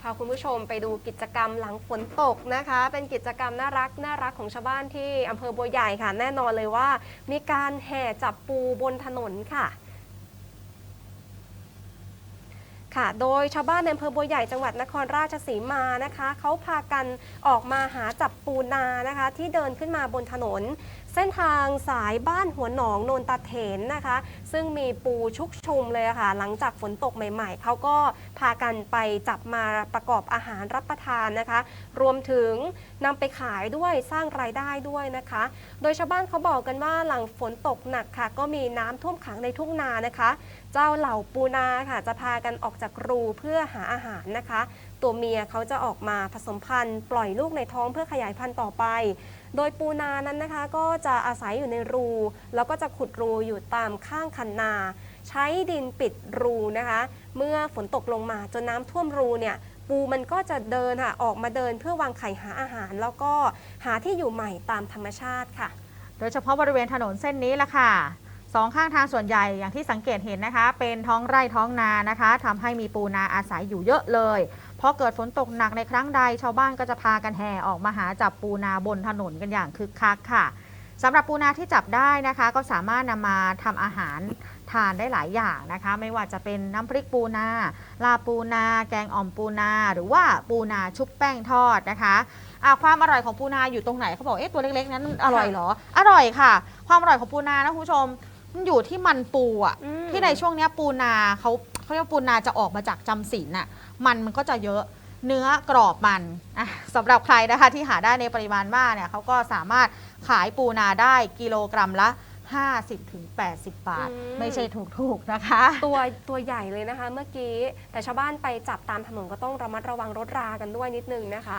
พาคุณผู้ชมไปดูกิจกรรมหลังฝนตกนะคะ เป็นกิจกรรมน่ารักน่ารักของชาวบ้านที่อำเภอบัวใหญ่ค่ะ แน่นอนเลยว่า มีการแห่จับปูบนถนนค่ะ ค่ะ โดยชาวบ้านในอำเภอบัวใหญ่จังหวัดนครราชสีมานะคะ เขาพากันออกมาหาจับปูนานะคะ ที่เดินขึ้นมาบนถนน เส้นทางสายบ้านหัวหนองโนนตาเถนนะคะ ซึ่งมีปูชุกชุมเลยะค่ะ หลังจากฝนตกใหม่ๆ เขาก็พากันไปจับมาประกอบอาหารรับประทานนะคะ รวมถึงนำไปขายด้วยสร้างรายได้ด้วยนะคะ โดยชาวบ้านเขาบอกกันว่าหลังฝนตกหนักค่ะ ก็มีน้ำท่วมขังในทุ่งนานะคะ เจ้าเหล่าปูนาค่ะจะพากันออกจากรูเพื่อหาอาหารนะคะ ตัวเมียเขาจะออกมาผสมพันธุ์ ปล่อยลูกในท้องเพื่อขยายพันธุ์ต่อไป โดยปูนานั้นนะคะก็จะอาศัยอยู่ในรู แล้วก็จะขุดรูอยู่ตามข้างคันนา ใช้ดินปิดรูนะคะ เมื่อฝนตกลงมาจนน้ำท่วมรูเนี่ยปูมันก็จะเดินค่ะออกมาเดินเพื่อวางไข่หาอาหาร แล้วก็หาที่อยู่ใหม่ตามธรรมชาติค่ะ โดยเฉพาะบริเวณถนนเส้นนี้ละค่ะ สองข้างทางส่วนใหญ่อย่างที่สังเกตเห็นนะคะ เป็นท้องไร่ท้องนานะคะทำให้มีปูนาอาศัยอยู่เยอะเลยพอเกิดฝนตกหนักในครั้งใดชาวบ้านก็จะพากันแห่ออกมาหาจับปูนาบนถนนกันอย่างคึกคักค่ะสำหรับปูนาที่จับได้นะคะ ก็สามารถนำมาทำอาหารทานได้หลายอย่างนะคะ ไม่ว่าจะเป็นน้ำพริกปูนา ลาปูนา แกงอ่อมปูนา หรือว่าปูนาชุบแป้งทอดนะคะอะความอร่อยของปูนาอยู่ตรงไหนเขาบอกเอ๊ะตัวเล็กๆนั้นอร่อยเหรอ อร่อยค่ะ ความอร่อยของปูนานะคุณผู้ชม มันอยู่ที่มันปูอะอืม ที่ในช่วงเนี้ยปูนาเขาเขาเรียกว่าปูนาจะออกมาจากจำศีลน่ะมันมันก็จะเยอะเนื้อกรอบมันอะสำหรับใครนะคะที่หาได้ในปริมาณมากเนี่ยเขาก็สามารถขายปูนาได้กิโลกรัมละ 50-80 บาท อืม ไม่ใช่ถูกๆนะคะ ตัวตัวใหญ่เลยนะคะ เมื่อกี้ แต่ชาวบ้านไปจับตามถนนก็ต้องระมัดระวังรถรากันด้วยนิดนึงนะคะ